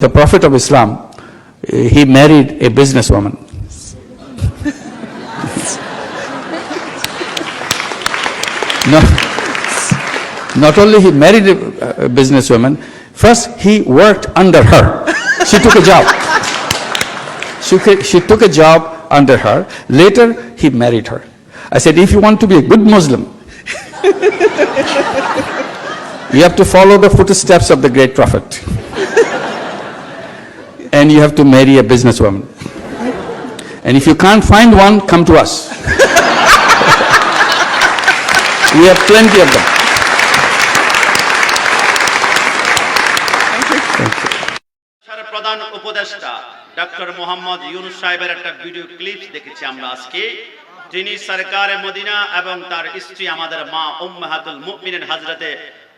The Prophet of Islam, eh, he married a businesswoman. No, not only he married a a businesswoman, first he worked under her. She took a job. She, she took a job under her. Later, he married her. I said, if you want to be a good Muslim, you have to follow the footsteps of the great prophet. And you have to marry a businesswoman. And if you can't find one, come to us. we have plenty of them. প্রধান উপদেষ্টা doctor Mohammad Yunus সাহেবের একটা video clip দেখেছি আমরা আজকে তিনি সরকার Medina এবং তার স্ত্রী আমাদের মা উম্মাহাতুল মুমিনিন হযরতে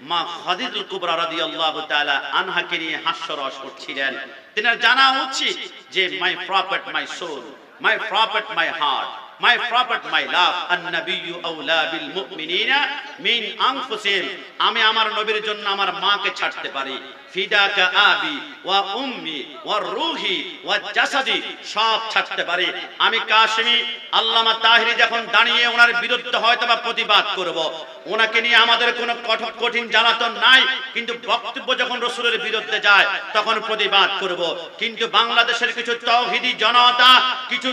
মা খাদিজুল কুবরা রাদিয়াল্লাহু তাআলা আনহাকে নিয়ে হাস্যরস করছিলেন। তিনার জানা উচিত যে মাই প্রপার্ট my soul my প্রপার্ট my heart মাই প্রপার্ট মাই লাভ আন্নাবিয়্যু আউলা বিল মুমিনিনা মিন আনফুসিহিম আমি আমার নবীর জন্য আমার মাকে ছাড়তে পারি। বিরুদ্ধে প্রতিবাদ যায়, তখন প্রতিবাদ করব। কিন্তু বাংলাদেশের কিছু জনতা, কিছু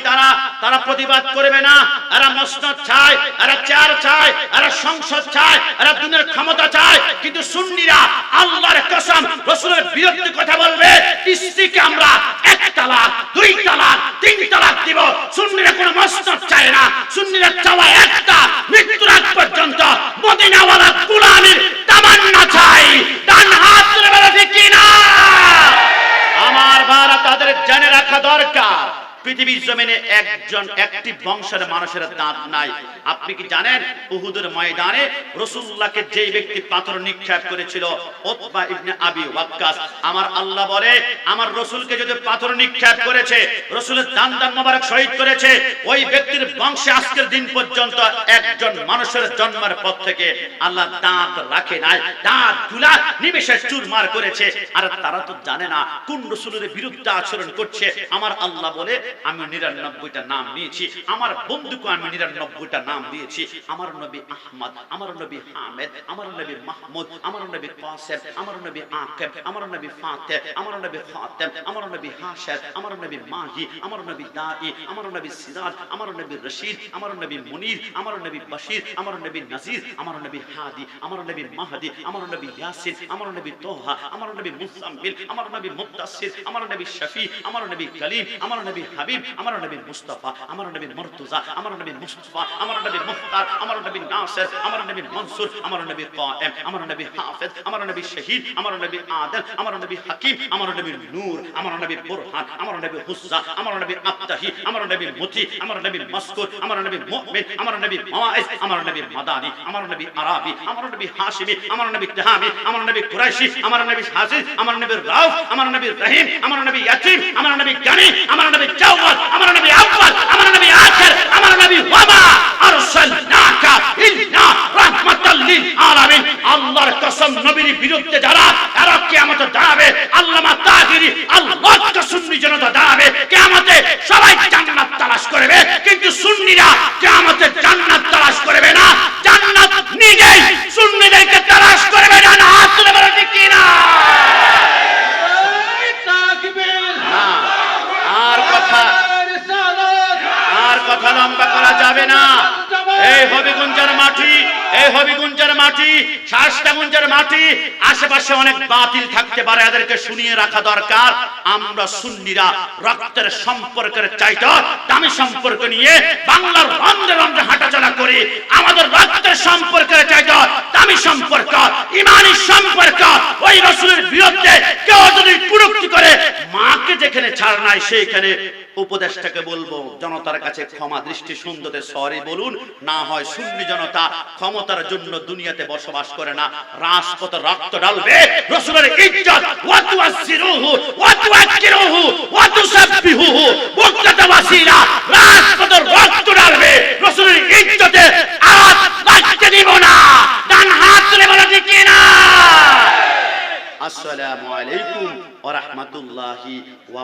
তারা তারা প্রতিবাদ করবে না। এরা মসনদ চায়, এরা চেয়ার চায়, এরা সংসদ চায়, এরা ক্ষমতা চায়, কিন্তু সুন্নিরা আল্লাহর কসম রসুলের বিরুদ্ধে কথা বলবে, স্ত্রীকে আমরা এক তালাক, দুই তালাক, তিন তালাক দিব। সুন্নিরা কোনো মস্তক চায় না। সুন্নিরা চাওয়া একটা মৃত্যুর আগ পর্যন্ত মদিনাওয়ালা গুলামির তামান্না চাই ডান হাত তুলে বলো ঠিক কি না আমার ভাড়া তাদের জেনে রাখা দরকার পৃথিবীর জমিনে একজন একটি বংশের মানুষের দাঁত নাই। আপনি কি জানেন? উহুদের ময়দানে রসুল্লাহকে যেই ব্যক্তি পাথর নিক্ষেপ করেছিল ওতবা ইবনে আবি ওয়াক্কাস, আমার আল্লাহ বলে, আমার রসুলকে যদি পাথর নিক্ষেপ করেছে, রসুলের দান দান মোবারক শহীদ করেছে, ওই ব্যক্তির বংশে আজকের দিন পর্যন্ত একজন মানুষের জন্মের পর থেকে আল্লাহ দাঁত রাখে নাই, দাঁতগুলা নিমেষে চুরমার করেছে। আর তারা তো জানে না কোন রসুলের বিরুদ্ধে আচরণ করছে। আমার আল্লাহ বলে আমি নিরানব্বইটা নাম নিয়েছি আমার বন্ধুকে আমি নিরানব্বইটা নাম দিয়েছি আমার নবী আহমদ আমার নবী হামেদ আমার নবী মাহমুদ আমার নবী কাসেম আমার নবী আকেব আমার নবী ফাতে আমার নবী ফাতেম আমার নবী হাশের আমার নবী মাহি আমার নবী দাই আমার নবী সিরাজ আমার নবী রশিদ আমার নবী মুনির আমার নবী বশির আমার নবী নাজির আমার নবী হাদি আমার নবী মাহদি আমার নবী ইয়াসিন আমার নবী তোহা আমার নবী মুসাম্মিল আমার নবী মুদাসসির আমার নবী শফি আমার নবী কলিম আমার নবী হাবিব আমার নবী মুস্তাফা আমার নবী মুর্তজা আমার নবী মুস্তাফা আমার নবী মুখতার আমার নবী নাসির আমার নবী মনসুর আমার নবী কায়েম আমার নবী হাফেজ আমার নবী শহীদ আমার নবী আদল আমার নবী হাকিম আমার নবী নূর আমার নবী বুরহান আমার নবী হুজ্জা আমার নবী আফতাহি আমার নবী মুতি আমার নবী মাসকুর আমার নবী মুমিন আমার নবী মাওয়াইজ আমার নবী মাদানি আমার নবী আরাবি আমার নবী হাশিমি আমার নবী তাহামি আমার নবী কুরাইশি আমার নবী হাসিস আমার নবী রাউফ আমার নবী রহিম আমার নবী ইয়াতিম আমার নবী গানি আমার নবী জাওয়াদ আমার নবী আব্বাস, আমার নবী আখির আমার নবী ওয়ামা, আরসালনাকা ইল্লা রাহমাতাল লিল আলামিন। দাঁড়াবে, আল্লামা কিয়ামতে সবাই জান্নাত তালাশ করবে কিন্তু সুন্নিরা কিয়ামতে জান্নাত তালাশ করবে না জান্নাত নিজেই সুন্নিদেরকে তালাশ করবে না না হাত তুলে বলো ঠিক কি না না, আর কথা কথা লম্বা করা যাবে না। এই হবিগুঞ্জের মাটি, এই হবিগুঞ্জের মাটি শাস্তাগুঞ্জের মাটি, আশেপাশে অনেক বাতিল থাকতে পারে, এদেরকে শুনিয়ে রাখা দরকার। আমরা সুন্নিরা রক্তের সম্পর্কের চাইতে দামি সম্পর্ক নিয়ে বাংলার রন্ধে রন্ধে হাঁটাচলা করি। আমাদের রক্তের সম্পর্কের চাইতে দামি সম্পর্ক, ইমানি সম্পর্ক। ওই রসুলের বিরুদ্ধে কেউ যদি কুরুক্তি করে, মাকে যেখানে ছাড় নাই, সেইখানে উপদেশটাকে বলব, জনতার কাছে ক্ষমা দৃষ্টি সুন্দরে সরি বলুন। না হয় সুন্নি জনতা ক্ষমতার জন্য দুনিয়াতে বসবাস করে না। রাজপথ রক্ত ডালবে রসুলের ইজ্জত ওয়া তুআসসিরুহু ওয়া তুআক্কিরুহু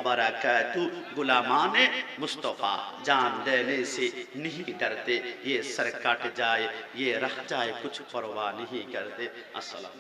وبرکاتہ۔ غلامان مصطفیٰ، جان دینے سے نہیں ڈرتے۔ یہ سر کٹ جائے، یہ رہ جائے، کچھ پرواہ نہیں کرتے۔ السلام